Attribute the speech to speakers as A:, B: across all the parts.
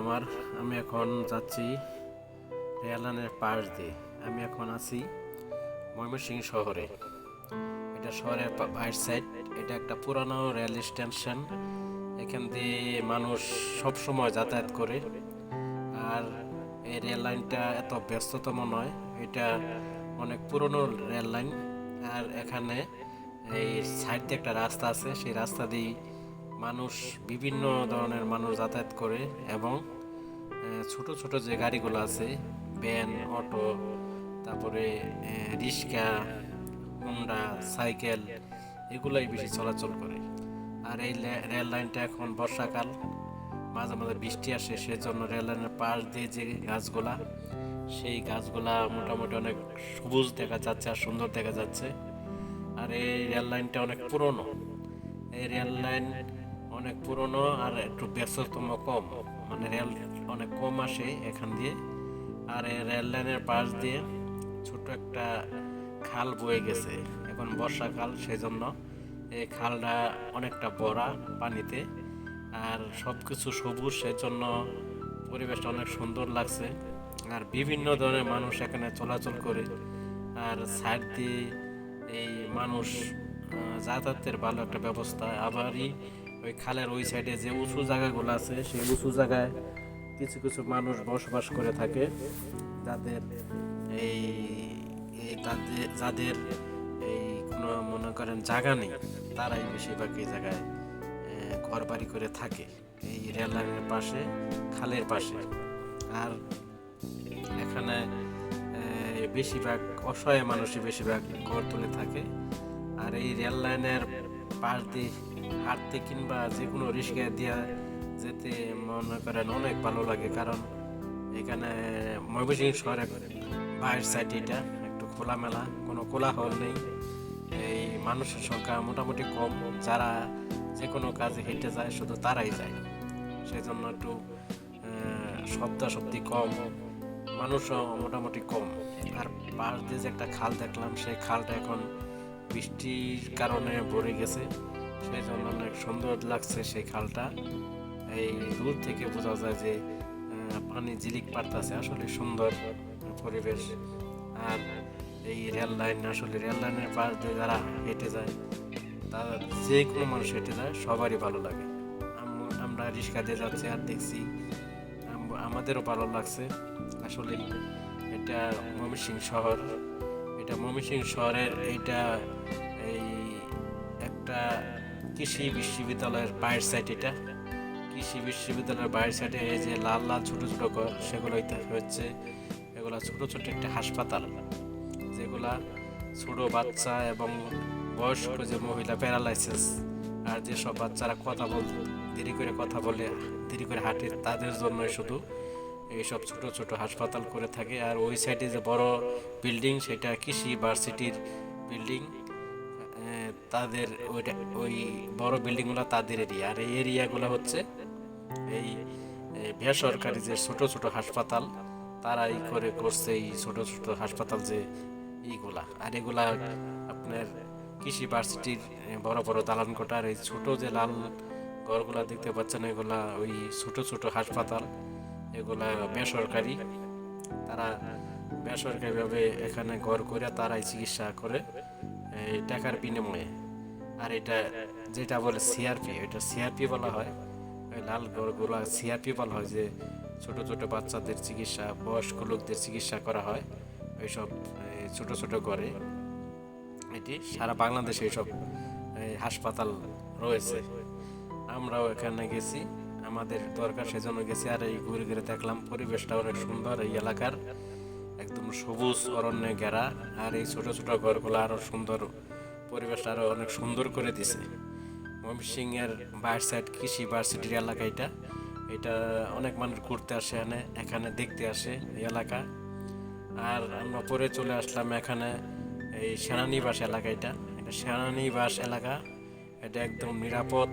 A: আমার, আমি এখন যাচ্ছি রেললাইনের পাশ দিয়ে। আমি এখন আছি ময়মনসিংহ শহরে। এটা শহরের বাইর সাইড এটা একটা পুরানো রেল স্টেশন এখান দিয়ে মানুষ সব সময় যাতায়াত করে। আর এই রেল লাইনটা এত ব্যস্ততম নয়, এটা অনেক পুরনো রেল লাইন আর এখানে এই সাইড দিয়ে একটা রাস্তা আছে, সেই রাস্তা দিয়ে মানুষ বিভিন্ন ধরনের মানুষ যাতায়াত করে এবং ছোট ছোট যে গাড়িগুলো আছে, ভ্যান, অটো, তারপরে রিক্সা, হোন্ডা, সাইকেল, এগুলাই বেশি চলাচল করে। আর এই রেল লাইনটা এখন বর্ষাকাল, মাঝে মাঝে বৃষ্টি আসে, সেজন্য রেল লাইনের পাশ দিয়ে যে গাছগুলা, সেই গাছগুলা মোটামুটি অনেক সবুজ দেখা যাচ্ছে আর সুন্দর দেখা যাচ্ছে। আর এই রেল লাইনটা অনেক পুরনো। এই রেল লাইন অনেক পুরনো আর একটু ব্যস্ততম কম। মানে রেল অনেক কম আসে এখান দিয়ে। আর এই রেল লাইনের পাশ দিয়ে ছোট একটা খাল বয়ে গেছে। এখন বর্ষাকাল সেই জন্য এই খালটা অনেকটা বড়া পানিতে। আর সব কিছু সবুজ, সেজন্য পরিবেশটা অনেক সুন্দর লাগছে। আর বিভিন্ন ধরনের মানুষ এখানে চলাচল করে। আর সাইড দিয়ে এই মানুষ যাতায়াতের ভালো একটা ব্যবস্থা। আবারই ওই খালের ওই সাইডে যে উঁচু জায়গাগুলো আছে, সেই উঁচু জায়গায় কিছু কিছু মানুষ বসবাস করে থাকে। যাদের এই তাদের, যাদের এই কোনো মনে করেন জায়গা নেই, তারাই বেশিরভাগ এই জায়গায় ঘর বাড়ি করে থাকে। এই রেল লাইনের পাশে, খালের পাশে। আর এখানে বেশিরভাগ অসহায় মানুষই বেশিরভাগ ঘর তুলে থাকে। আর এই রেল লাইনের পাশ দিয়ে হাঁটতে কিংবা যে কোনো রিক্সা দিয়ে যেতে মনে করেন অনেক ভালো লাগে। কারণ এখানে ময়মনসিংহ শহরে বাইরের সাইড এটা, একটু খোলামেলা, কোনো কোলাহল নেই। এই মানুষের সংখ্যা মোটামুটি কম, যারা যে কোনো কাজে হেঁটে যায়, শুধু তারাই যায়। সেই জন্য একটু শব্দাশব্দি কম, মানুষও মোটামুটি কম। আর পাশ দিয়ে যে একটা খাল দেখলাম, সেই খালটা এখন বৃষ্টির কারণে ভরে গেছে। সেই জন্য অনেক সুন্দর লাগছে সেই খালটা। এই দূর থেকে বোঝা যায় যে পানি ঝিলিক পারতাছে আসলে সুন্দর পরিবেশ। আর এই রেল লাইন, আসলে রেল লাইনের পাশ দিয়ে যারা হেঁটে যায়, তারা যে কোনো মানুষ হেঁটে যায়, সবারই ভালো লাগে। আম- আমরা রিক্সা দিয়ে যাচ্ছি আর দেখছি আমাদেরও ভালো লাগছে। আসলে এটা ময়মনসিংহ শহর। এটা ময়মনসিংহ শহরের এইটা এই একটা কৃষি বিশ্ববিদ্যালয়ের বাইরের সাইড এটা। কৃষি বিশ্ববিদ্যালয়ের বাইরের সাইডে এই যে লাল লাল ছোট ছোট ঘর, সেগুলো হচ্ছে। এগুলা ছোট ছোট একটা হাসপাতাল, যেগুলা ছোট বাচ্চা এবং বয়স্ক যে মহিলা প্যারালাইসিস আর যেসব বাচ্চারা কথা বল, দেরি করে কথা বলে, দেরি করে হাঁটে, তাদের জন্যই শুধু এইসব ছোট ছোট হাসপাতাল করে থাকে। আর ওই সাইডে যে বড় বিল্ডিং, সেটা কৃষি ভার্সিটির বিল্ডিং। তাদের ওইটা, ওই বড় বিল্ডিংগুলো তাদের এরিয়া। আর এই এরিয়াগুলো হচ্ছে এই বেসরকারি যে ছোট ছোট হাসপাতাল, তারাই করে করছে এই ছোট ছোট হাসপাতাল যে এইগুলা আর এগুলা আপনার কৃষি ভার্সিটির বড় বড় দালান কোঠা আর এই ছোট যে লাল ঘরগুলা দেখতে পাচ্ছেন, এগুলা ওই ছোট ছোট হাসপাতাল। এগুলা বেসরকারি। তারা বেসরকারিভাবে এখানে ঘর করে তারাই চিকিৎসা করে, এই টাকার বিনিময়ে। আর এটা যেটা বলে সিআরপি এটা সিআরপি বলা হয়। ওই লাল ঘরগুলো সিআরপি বলা হয় যে ছোট ছোট বাচ্চাদের চিকিৎসা, বয়স্ক লোকদের চিকিৎসা করা হয় ওইসব ছোট ছোট ঘরে। এটি সারা বাংলাদেশে এইসব হাসপাতাল রয়েছে। আমরাও এখানে গেছি। আমাদের দরকার সেজন্য গেছি আর এই ঘুরে ঘুরে দেখলাম পরিবেশটা অনেক সুন্দর, এই এলাকার একদম সবুজ অরণ্যে ঘেরা আর এই ছোট ছোট ঘরগুলো আরও সুন্দর, পরিবেশটা আরও অনেক সুন্দর করে দিছে। ময়মনসিংহের বাইর সাইড কৃষি ভার্সিটির এলাকা এটা। এটা অনেক মানুষ ঘুরতে আসে এখানে এখানে দেখতে আসে এই এলাকা। আর আমরা পরে চলে আসলাম এখানে এই সেনানিবাস এলাকা এটা। এটা সেনানিবাস এলাকা, এটা একদম নিরাপদ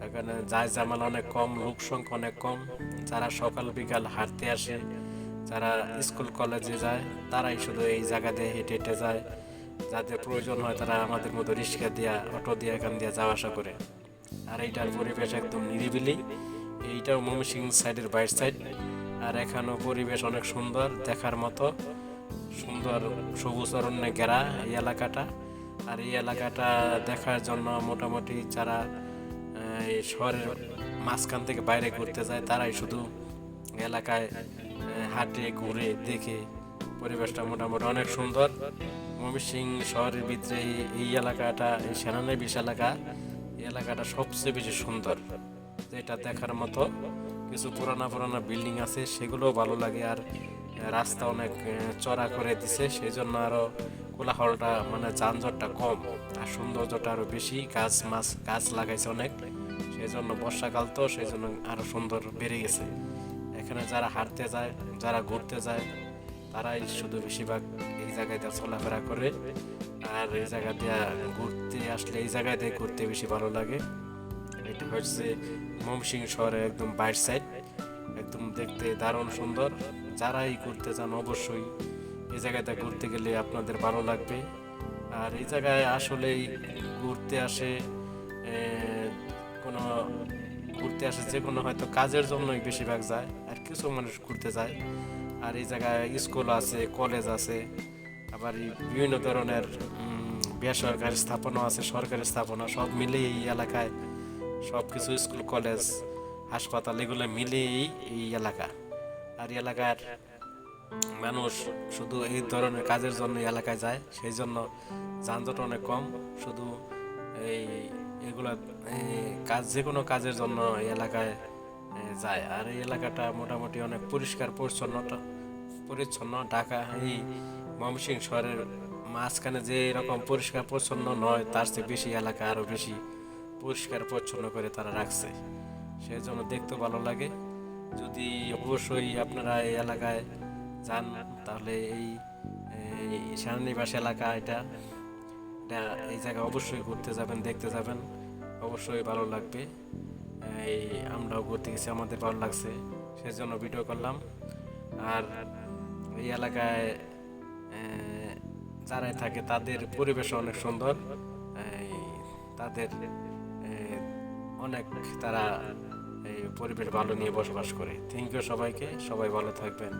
A: এখানে যায় জামাল অনেক কম লোক সংখ্যা অনেক কম। যারা সকাল বিকাল হাঁটতে আসে, যারা স্কুল, কলেজে যায়, তারাই শুধু এই জায়গা দিয়ে হেঁটে হেঁটে যায়। যাদের প্রয়োজন হয় তারা আমাদের মতো রিক্সা দিয়া, অটো দিয়ে, এখান দিয়ে যাওয়া আসা করে। আর এইটার পরিবেশ একদম নিরিবিলি। এই এইটাও ময়মনসিং সাইডের বাইর সাইড। আর এখানেও পরিবেশ অনেক সুন্দর, দেখার মতো। সুন্দর সবুজ অরণ্যে ঘেরা এই এলাকাটা। আর এই এলাকাটা দেখার জন্য মোটামুটি যারা শহরের মাঝখান থেকে বাইরে ঘুরতে যায়, তারাই শুধু এলাকায় হাঁটে, ঘুরে দেখে পরিবেশটা মোটামুটি অনেক সুন্দর। ময়মনসিং শহরের ভিতরে এই- এলাকাটা, এই সেনানি বিশ এলাকা, এই এলাকাটা সবচেয়ে বেশি সুন্দর। যেটা দেখার মতো কিছু পুরানা পুরানা বিল্ডিং আছে, সেগুলোও ভালো লাগে আর রাস্তা অনেক চড়া করে দিছে সেই জন্য আরও কোলাহলটা মানে যানজটটা কম আর সৌন্দর্যটা আরও বেশি, গাছ মাছ, গাছ লাগাইছে অনেক। সেই জন্য বর্ষাকাল তো সেই জন্য আরও সুন্দর বেড়ে গেছে। এখানে যারা হাঁটতে যায়, যারা ঘুরতে যায়, তারাই শুধু বেশিরভাগ এই জায়গায় দিয়ে চলাফেরা করে। আর এই জায়গা দিয়ে ঘুরতে আসলে, এই জায়গায় দিয়ে ঘুরতে বেশি ভালো লাগে। এটা হচ্ছে মমসিং শহরের একদম বাইর সাইড। একদম দেখতে দারুণ সুন্দর। যারাই ঘুরতে যান, অবশ্যই এই জায়গাতে ঘুরতে গেলে আপনাদের ভালো লাগবে। আর এই জায়গায় আসলেই ঘুরতে আসে কোনো ঘুরতে আসে যে কোনো হয়তো কাজের জন্যই বেশিরভাগ যায়, আর কিছু মানুষ ঘুরতে যায়। আর এই জায়গায় স্কুল আছে, কলেজ আছে, আবার বিভিন্ন ধরনের বেসরকারি স্থাপনা আছে, সরকারি স্থাপনা, সব মিলিয়ে এই এলাকায় সব কিছু স্কুল, কলেজ, হাসপাতাল, এগুলো মিলিয়েই এই এলাকা। আর এলাকার মানুষ শুধু এই ধরনের কাজের জন্য এলাকায় যায়, সেই জন্য যানজট অনেক কম। শুধু এই এগুলা কাজ যে কোনো কাজের জন্য এলাকায় যায়। আর এই এলাকাটা মোটামুটি অনেক পরিষ্কার পরিচ্ছন্নতা পরিচ্ছন্ন। ঢাকা এই ময়মনসিং শহরের মাঝখানে যে এরকম পরিষ্কার, পরিচ্ছন্ন নয়, তার চেয়ে বেশি এলাকা আরও বেশি পরিষ্কার, পরিচ্ছন্ন করে তারা রাখছে। সেই জন্য দেখতে ভালো লাগে। যদি অবশ্যই আপনারা এই এলাকায় যান, তাহলে এই সেনানিবাস এলাকা এটা এই জায়গায় অবশ্যই ঘুরতে যাবেন, দেখতে যাবেন। অবশ্যই ভালো লাগবে। এই আমরাও ঘুরতে গেছি, আমাদের ভালো লাগছে, সেজন্য ভিডিও করলাম। আর এই এলাকায় যারাই থাকে, তাদের পরিবেশ অনেক সুন্দর। তাদের অনেক তারা এই পরিবেশ ভালো নিয়ে বসবাস করে। থ্যাংক ইউ সবাইকে, সবাই ভালো থাকবেন।